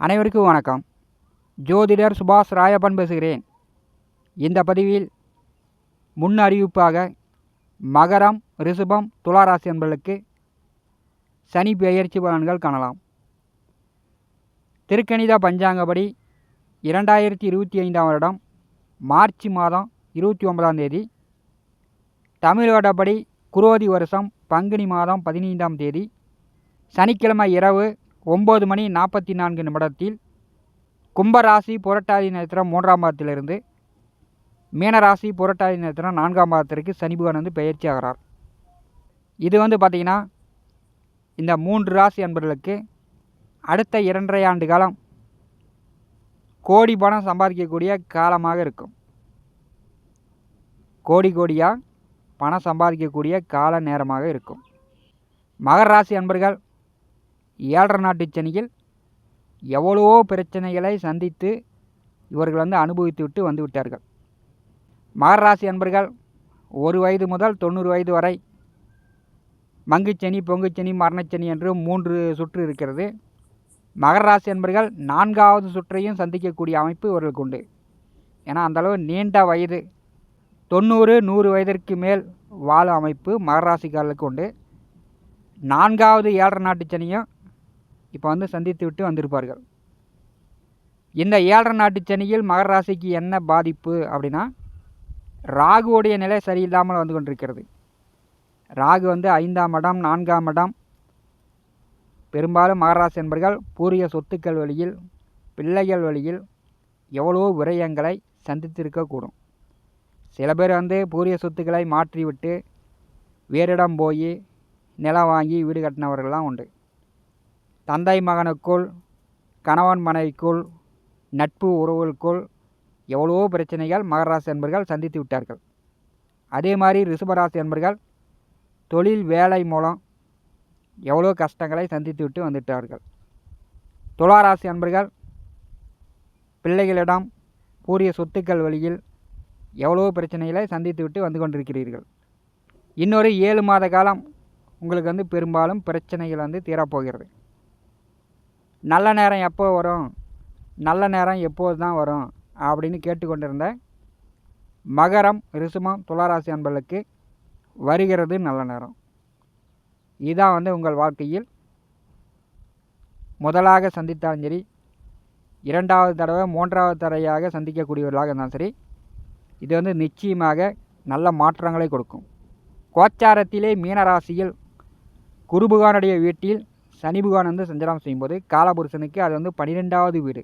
அனைவருக்கும் வணக்கம். ஜோதிடர் சுபாஷ் ராயப்பன் பேசுகிறேன். இந்த பதிவில் முன் அறிவிப்பாக மகரம் ரிஷபம் துளாராசி என்பவர்களுக்கு சனி பெயர்ச்சி பலன்கள் காணலாம். திருக்கணித பஞ்சாங்கப்படி இரண்டாயிரத்தி இருபத்தி ஐந்தாம் வருடம் மார்ச் மாதம் இருபத்தி ஒன்பதாம் தேதி தமிழ் வருடப்படி குரோதி வருஷம் பங்குனி மாதம் பதினைந்தாம் தேதி சனிக்கிழமை இரவு ஒம்பது மணி நாற்பத்தி நான்கு நிமிடத்தில் கும்பராசி புரட்டாதி நட்சத்திரம் மூன்றாம் பாதத்திலிருந்து மீனராசி புரட்டாதி நட்சத்திரம் நான்காம் பாதத்திற்கு சனி பகவான் வந்து பயிற்சி ஆகிறார். இது வந்து பார்த்திங்கன்னா இந்த மூன்று ராசி அன்பர்களுக்கு அடுத்த இரண்டரை ஆண்டு காலம் கோடி பணம் சம்பாதிக்கக்கூடிய காலமாக இருக்கும். கோடி கோடியாக பணம் சம்பாதிக்கக்கூடிய கால நேரமாக இருக்கும். மகர ராசி அன்பர்கள் ஏழரை நாட்டு சனியில் எவ்வளவோ பிரச்சனைகளை சந்தித்து இவர்கள் வந்து அனுபவித்து விட்டு வந்து விட்டார்கள். மகராசி அன்பர்கள் ஒரு வயது முதல் தொண்ணூறு வயது வரை மங்குச்சனி பொங்குச்சனி மரணச்சனி என்று மூன்று சுற்று இருக்கிறது. மகர ராசி அன்பர்கள் நான்காவது சுற்றையும் சந்திக்கக்கூடிய அமைப்பு இவர்களுக்கு உண்டு. ஏன்னா அந்தளவு நீண்ட வயது தொண்ணூறு நூறு வயதிற்கு மேல் வாழும் அமைப்பு மகர ராசிக்காரர்களுக்கு உண்டு. நான்காவது ஏழரை நாட்டு சனியும் இப்போ வந்து சந்தித்து விட்டு வந்திருப்பார்கள். இந்த ஏழரை நாட்டு சனியில் மகர ராசிக்கு என்ன பாதிப்பு அப்படின்னா ராகுவோடைய நிலை சரியில்லாமல் வந்து கொண்டிருக்கிறது. ராகு வந்து ஐந்தாம் இடம் நான்காம் இடம். பெரும்பாலும் மகராசி என்பர்கள் பூரிய சொத்துக்கள் வழியில் பிள்ளைகள் வழியில் எவ்வளோ விரயங்களை சந்தித்திருக்கக்கூடும் சில பேர் வந்து பூரிய சொத்துக்களை மாற்றிவிட்டு வேறிடம் போய் நிலம் வாங்கி வீடு கட்டினவர்கள்லாம் உண்டு. தந்தை மகனுக்குள் கணவன் மனைவிக்குள் நட்பு உறவுகளுக்குள் எவ்வளவோ பிரச்சனைகள் மகராசி என்பர்கள் சந்தித்து விட்டார்கள். அதே மாதிரி ரிஷபராசி என்பர்கள் தொழில் வேலை மூலம் எவ்வளோ கஷ்டங்களை சந்தித்து விட்டு வந்துட்டார்கள். துளாராசி அன்பர்கள் பிள்ளைகளிடம் கூறிய சொத்துக்கள் வழியில் எவ்வளோ பிரச்சனைகளை சந்தித்து விட்டு வந்து கொண்டிருக்கிறீர்கள். இன்னொரு ஏழு மாத காலம் உங்களுக்கு வந்து பெரும்பாலும் பிரச்சனைகள் வந்து தீரப்போகிறது. நல்ல நேரம் எப்போ வரும்? நல்ல நேரம் எப்போது தான் வரும்? அப்படின்னு கேட்டுக்கொண்டிருந்த மகரம் ரிசுமம் துளாராசி அன்பர்களுக்கு வருகிறது நல்ல நேரம். இதுதான் வந்து உங்கள் வாழ்க்கையில் முதலாக சந்தித்தாலும் சரி இரண்டாவது தடவை மூன்றாவது தடவையாக சந்திக்கக்கூடியவர்களாக இருந்தாலும் சரி இது வந்து நிச்சயமாக நல்ல மாற்றங்களை கொடுக்கும். கோச்சாரத்திலே மீனராசியில் குருபுகானுடைய வீட்டில் சனி பகவான் வந்து சஞ்சாரம் செய்யும்போது காலபுருஷனுக்கு அது வந்து பனிரெண்டாவது வீடு.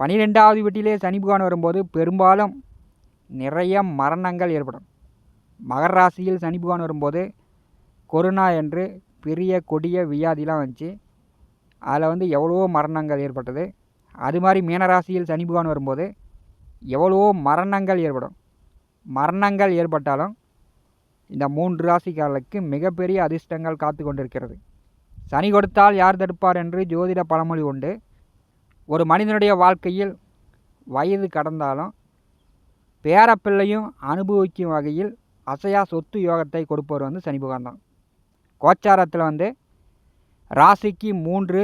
பனிரெண்டாவது வீட்டிலே சனி பகவான் வரும்போது பெரும்பாலும் நிறைய மரணங்கள் ஏற்படும். மகர ராசியில் சனி பகவான் வரும்போது கொரோனா என்று பெரிய கொடிய வியாதிலாம் வந்துச்சு. அதில் வந்து எவ்வளவோ மரணங்கள் ஏற்பட்டது. அது மாதிரி மீனராசியில் சனி பகவான் வரும்போது எவ்வளவோ மரணங்கள் ஏற்படும். மரணங்கள் ஏற்பட்டாலும் இந்த மூன்று ராசிக்காரர்களுக்கு மிகப்பெரிய அதிர்ஷ்டங்கள் காத்து கொண்டிருக்கிறது. சனி கொடுத்தால் யார் தடுப்பார் என்று ஜோதிட பழமொழி உண்டு. ஒரு மனிதனுடைய வாழ்க்கையில் வயது கடந்தாலும் பேரப்பிள்ளையும் அனுபவிக்கும் வகையில் அசையா சொத்து யோகத்தை கொடுப்பவர் வந்து சனி பகவான் தான். கோச்சாரத்தில் வந்து ராசிக்கு மூன்று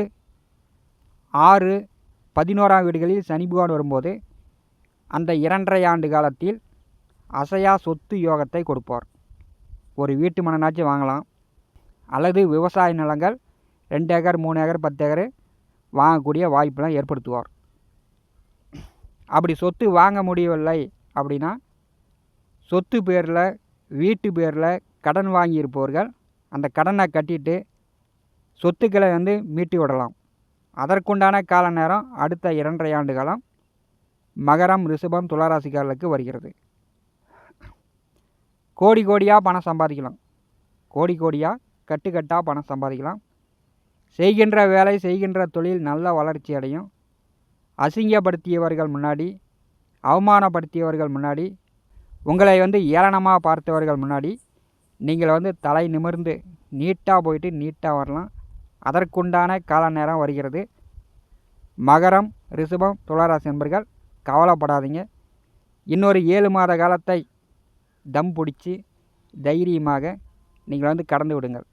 ஆறு பதினோராம் வீடுகளில் சனி பகவான் வரும்போது அந்த இரண்டரை ஆண்டு காலத்தில் அசையா சொத்து யோகத்தை கொடுப்பார் ஒரு வீட்டு மனநாச்சு வாங்கலாம். அல்லது விவசாய நிலங்கள் ரெண்டு ஏக்கர் மூணு ஏக்கர் பத்து ஏக்கர் வாங்கக்கூடிய வாய்ப்பெலாம் ஏற்படுத்துவார். அப்படி சொத்து வாங்க முடியவில்லை அப்படின்னா சொத்து பேரில் வீட்டு பேரில் கடன் வாங்கியிருப்பவர்கள் அந்த கடனை கட்டிட்டு சொத்துக்களை வந்து மீட்டி விடலாம். அதற்குண்டான கால நேரம் அடுத்த இரண்டரை ஆண்டு காலம் மகரம் ரிஷபம் துளாராசிக்காரர்களுக்கு வருகிறது. கோடி கோடியாக பணம் சம்பாதிக்கலாம். கோடி கோடியாக கட்டுக்கட்டாக பணம் சம்பாதிக்கலாம். செய்கின்ற வேலை செய்கின்ற தொழில் நல்ல வளர்ச்சி அடையும். அசிங்கப்படுத்தியவர்கள் முன்னாடி அவமானப்படுத்தியவர்கள் முன்னாடி உங்களை வந்து ஏளனமாக பார்த்தவர்கள் முன்னாடி நீங்கள் வந்து தலை நிமிர்ந்து நீட்டாக போயிட்டு நீட்டாக வரலாம். அதற்குண்டான கால நேரம் வருகிறது. மகரம் ரிஷபம் துளராசி என்பர்கள் கவலைப்படாதீங்க. இன்னொரு ஏழு மாத காலத்தை தம் பிடிச்சி தைரியமாக நீங்கள் வந்து கடந்து விடுங்கள்.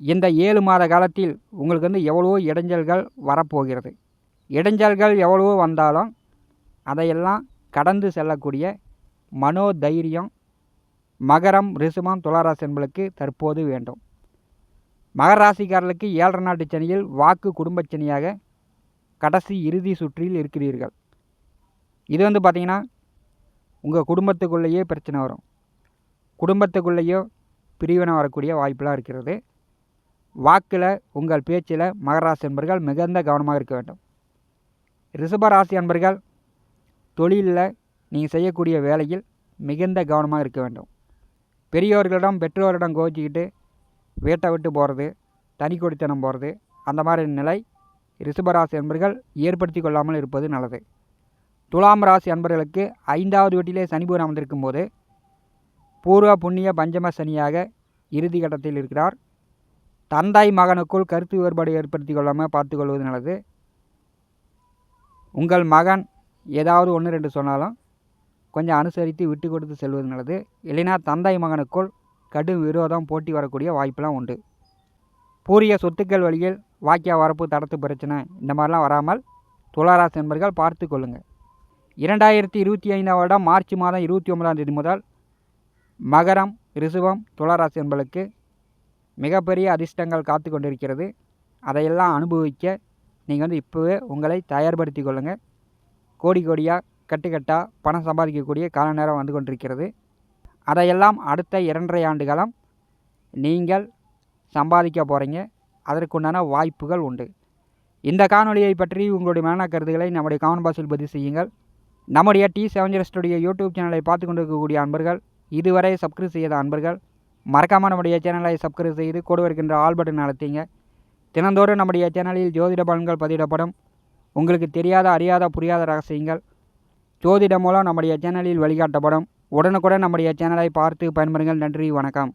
இந்த ஏழு மாத காலத்தில் உங்களுக்கு வந்து எவ்வளவோ இடைஞ்சல்கள் வரப்போகிறது. இடைஞ்சல்கள் எவ்வளவோ வந்தாலும் அதையெல்லாம் கடந்து செல்லக்கூடிய மனோதைரியம் மகரம் ரிசுமம் துளாராசி என்பளுக்கு தற்போது வேண்டும். மகர ராசிக்காரர்களுக்கு ஏழரை நாட்டு சனியில் வாக்கு குடும்பச் சனியாக கடைசி இறுதி சுற்றில் இருக்கிறீர்கள். இது வந்து பார்த்திங்கன்னா உங்கள் குடும்பத்துக்குள்ளேயே பிரச்சனை வரும். குடும்பத்துக்குள்ளேயோ பிரிவினை வரக்கூடிய வாய்ப்பெலாம் இருக்கிறது. வாக்கில் உங்கள் பேச்சில் மகராசி என்பர்கள் மிகுந்த கவனமாக இருக்க வேண்டும். ரிஷபராசி அன்பர்கள் தொழிலில் நீங்கள் செய்யக்கூடிய வேலையில் மிகுந்த கவனமாக இருக்க வேண்டும். பெரியோர்களிடம் பெற்றோரிடம் கோச்சிக்கிட்டு வீட்டை விட்டு போகிறது தனி கொடித்தனம் போகிறது அந்த மாதிரி நிலை ரிஷபராசி அன்பர்கள் ஏற்படுத்தி கொள்ளாமல் இருப்பது நல்லது. துலாம் ராசி அன்பர்களுக்கு ஐந்தாவது வீட்டிலே சனிபுரம் அமர்ந்திருக்கும் போது பூர்வ புண்ணிய பஞ்சம சனியாக இறுதி கட்டத்தில் இருக்கிறார். தந்தை மகனுக்குள் கருத்து வேறுபாடு ஏற்படுத்தி கொள்ளாமல் பார்த்துக்கொள்வது நல்லது. உங்கள் மகன் ஏதாவது ஒன்று ரெண்டு சொன்னாலும் கொஞ்சம் அனுசரித்து விட்டு கொடுத்து செல்வது நல்லது. இல்லைனா தந்தை மகனுக்குள் கடும் விரோதம் போட்டி வரக்கூடிய வாய்ப்பெலாம் உண்டு. பூரிய சொத்துக்கள் வழியில் வாக்கிய வரப்பு தடத்து பிரச்சனை இந்த மாதிரிலாம் வராமல் துளாராசி என்பர்கள் பார்த்து கொள்ளுங்கள் இரண்டாயிரத்தி இருபத்தி ஐந்தாம் வருடம் மார்ச் மாதம் இருபத்தி ஒன்பதாம் தேதி முதல் மகரம் ரிசுவம் துளாராசி என்பளுக்கு மிகப்பெரிய அதிர்ஷ்டங்கள் காத்து கொண்டிருக்கிறது. அதையெல்லாம் அனுபவிக்க நீங்கள் வந்து இப்போவே உங்களை தயார்படுத்தி கொள்ளுங்கள் கோடி கோடியாக கட்டுக்கட்டாக பணம் சம்பாதிக்கக்கூடிய கால நேரம் வந்து கொண்டிருக்கிறது. அதையெல்லாம் அடுத்த இரண்டரை ஆண்டு காலம் நீங்கள் சம்பாதிக்க போகிறீங்க அதற்குண்டான வாய்ப்புகள் உண்டு. இந்த காணொலியை பற்றி உங்களுடைய மன கருத்துக்களை நம்முடைய கமெண்ட் பாக்ஸில் பதிவு செய்யுங்கள். நம்முடைய டி செவன் ஸ்டுடியோ யூடியூப் சேனலை பார்த்து கொண்டிருக்கக்கூடிய அன்பர்கள் இதுவரை சப்ஸ்கிரைப் செய்யாத அன்பர்கள் மறக்காமல் நம்முடைய சேனலை சப்ஸ்கிரைப் செய்து கூட இருக்கின்ற ஆல் பட்டன் அழுத்திங்க. தினந்தோறும் நம்முடைய சேனலில் ஜோதிட பலன்கள் பதிவிடப்படும். உங்களுக்கு தெரியாத அறியாத புரியாத ரகசியங்கள் ஜோதிடம் மூலம் நம்முடைய சேனலில் வழிகாட்டப்படும். உடனுக்குடன் நம்முடைய சேனலை பார்த்து பயன்பெறுங்கள். நன்றி வணக்கம்.